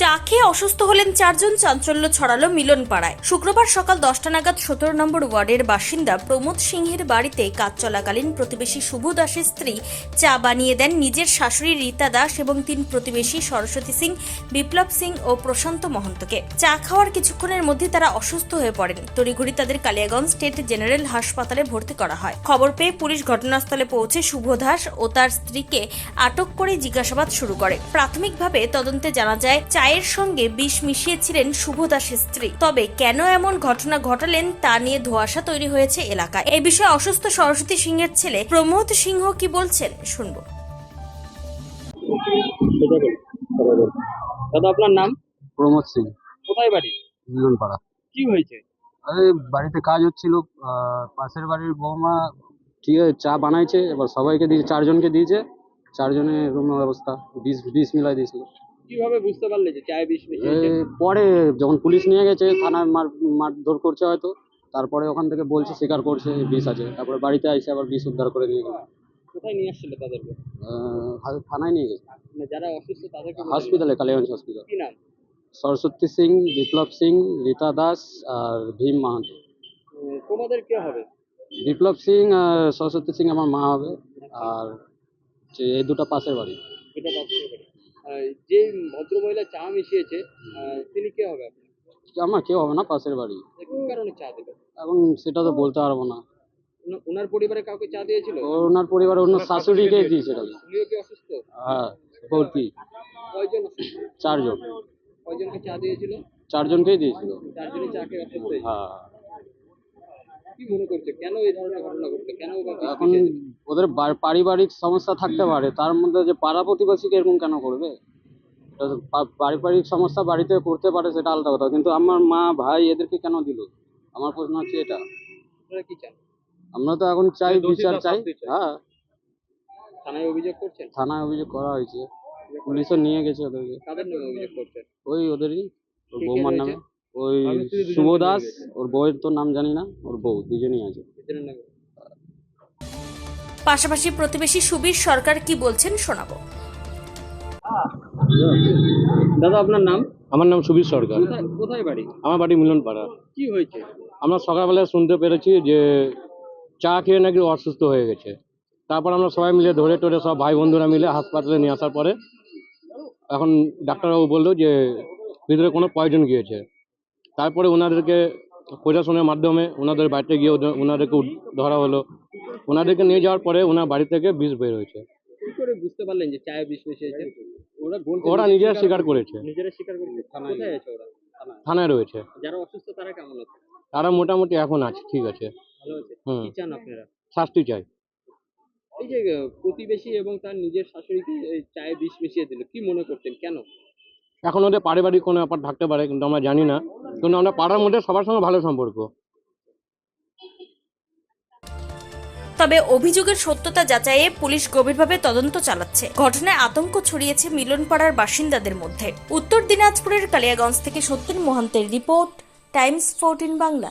চা খেয়ে অসুস্থ হলেন চারজন চাঞ্চল্য ছড়ালো মিলন পাড়ায় শুক্রবার সকাল দশটা নাগাদ সতেরো নম্বর ওয়ার্ডের বাসিন্দা প্রমোদ সিংহের বাড়িতে কাজ চলাকালীন প্রতিবেশী শুভ দাসের স্ত্রী চা বানিয়ে দেন নিজের শাশুড়ি রীতা দাস এবং তিন প্রতিবেশী সরস্বতী সিং, বিপ্লব সিং ও প্রশান্ত মহন্তকে। চা খাওয়ার কিছুক্ষণের মধ্যে তারা অসুস্থ হয়ে পড়েন। তড়িঘড়ি তাদের কালিয়াগঞ্জ স্টেট জেনারেল হাসপাতালে ভর্তি করা হয়। খবর পেয়ে পুলিশ ঘটনাস্থলে পৌঁছে শুভ দাস ও তার স্ত্রীকে আটক করে জিজ্ঞাসাবাদ শুরু করে। প্রাথমিকভাবে তদন্তে জানা যায় চায়ের সঙ্গে বিষ মিশিয়েছিলেন শুভ দাসের স্ত্রী। তবে কেন এমন ঘটনা ঘটালেন তা নিয়ে ধোঁয়াশা তৈরি হয়েছে এলাকায়। এই বিষয়ে অসুস্থ সরস্বতী সিংহের ছেলে প্রমোদ সিংহ কি বলছেন শুনব। দাদা আপনার নাম? প্রমোদ সিং। কোথায় বাড়ি? মিলনপাড়া। কি হয়েছে? আরে বাড়িতে কাজ হচ্ছিল। আহ, পাশের বাড়ির বৌমা ঠিক আছে চা বানাইছে এবার সবাইকে দিয়ে চারজনকে দিয়েছে। চারজনের এরকম অবস্থা বিষ বিষ মিলাই দিয়েছিল। কীভাবে বুঝতে পারলে যে চায়ে বিষ মিশিয়েছে পরে যখন পুলিশ নিয়ে গেছে থানায় মার মারধর করছে হয়তো তারপরে ওখান থেকে বলছে স্বীকার করছে বিষ আছে। তারপরে বাড়িতে এসে আবার বিষ উদ্ধার করে নিয়ে গেল। কোথায় নিয়ে আসছিল তাদেরকে? থানায় নিয়ে গেছে। মানে যারা অসুস্থ তাদেরকে? হসপিটালে কালিগঞ্জ হসপিটাল কি নাম? সরস্বতী সিং বিপ্লব সিং রীতা দাস আর ভীম মাহাতো। তোমাদের কে হবে? বিপ্লব সিং আর সরস্বতী সিং আমার মা হবে। আর যে এই দুটো পাশের বাড়ি। এটা বাচ্চাদের বাড়ি। যে ভদ্রমহিলা চা মিশিয়েছে তিনি কে হবে আমার কেউ হবে না পাশের বাড়ি। কি কারণে চা দিল এখন সেটা তো বলতে পারব না। ওনার পরিবারে কাউকে চা দিয়েছিল? ওনার পরিবার অন্য শাশুড়িকে দিয়েছে কালকে উনিও কি অসুস্থ? হ্যাঁ ভর্তি কয়জন চারজন। কয়জনকে চা দিয়েছিল? চারজনকেই দিয়েছিল। চারজনই চা খেয়ে অসুস্থ হ্যাঁ। কি মনে করছে? কেন এই ধরনের ঘটনা ঘটলো? কেন এখন ওদের পারিবারিক সমস্যা থাকতে পারে। তার মধ্যে যে পাড়া প্রতিবেশীকে এরকম কেন করবে? পারিবারিক সমস্যা বাড়িতে করতে পারে সেটা আলাদা কথা। কিন্তু আমার মা ভাই এদেরকে কেন দিল? আমার প্রশ্ন হচ্ছে এটা। কি চান? আমরা তো এখন চাই বিচার চাই। হ্যাঁ। থানায় অভিযোগ করছেন? থানায় অভিযোগ করা হয়েছে। পুলিশও নিয়ে গেছে ওদেরকে। কাদের নামে অভিযোগ করছেন? ওই ওদেরই বৌমার নামে? ওই শুভ দাস ওর বউয়ের তো নাম জানি না ওর বউ দুজনেই আছে। পাশাপাশি প্রতিবেশী সুবীর সরকার কি বলছেন শোনাবো। দাদা আপনার নাম? আমার নাম সুবীর সরকার। কোথায় কোথায় বাড়ি? আমার বাড়ি মিলনপাড়া। কি হয়েছে? আমরা সকালবেলায় শুনতে পেরেছি যে চা খেয়ে নাকি অসুস্থ হয়ে গেছে। তারপর আমরা সবাই মিলে ধরে টরে সব ভাই বন্ধুরা মিলে হাসপাতালে নিয়ে আসার পরে এখন ডাক্তারবাবু বলল যে ভিতরে কোনো পয়জন গিয়েছে। তারপরে ওনাদেরকে প্রশাসনের মাধ্যমে ওনাদের বাড়িতে গিয়ে ওনাদেরকে ধরা হলো। ওনাদেরকে নিয়ে যাওয়ার পরে ওনার বাড়ি থেকে বিষ বের হয়েছে। করে বুঝতে পারলেন যে চায়ে বিষ মিশিয়েছে ওরা ওরা নিজেরা স্বীকার করেছে। নিজেরা স্বীকার করছে। কোথায় আছে ওরা? থানায়? রয়েছে। যারা অসুস্থ তারা কেমন আছে? তারা মোটামুটি এখন আছে ঠিক আছে। ভালো আছে? কি চান আপনারা? শাস্তি চাই। এই যে প্রতিবেশী এবং তার নিজের শাশুড়িকে এই চায়ে বিষ মিশিয়ে দিল কি মনে করছেন? কেন? এখন ওদের পারিবারিক কোনো ব্যাপার থাকতে পারে, কিন্তু আমরা জানি না। কিন্তু আমরা পাড়ার মধ্যে সবার সঙ্গে ভালো সম্পর্ক। তবে অভিযোগের সত্যতা যাচাইয়ে পুলিশ গভীরভাবে তদন্ত চালাচ্ছে। ঘটনায় আতঙ্ক ছড়িয়েছে মিলনপাড়ার বাসিন্দাদের মধ্যে। উত্তর দিনাজপুরের কালিয়াগঞ্জ থেকে সত্যেন মোহান্তের রিপোর্ট, টাইমস ফোরটিন বাংলা।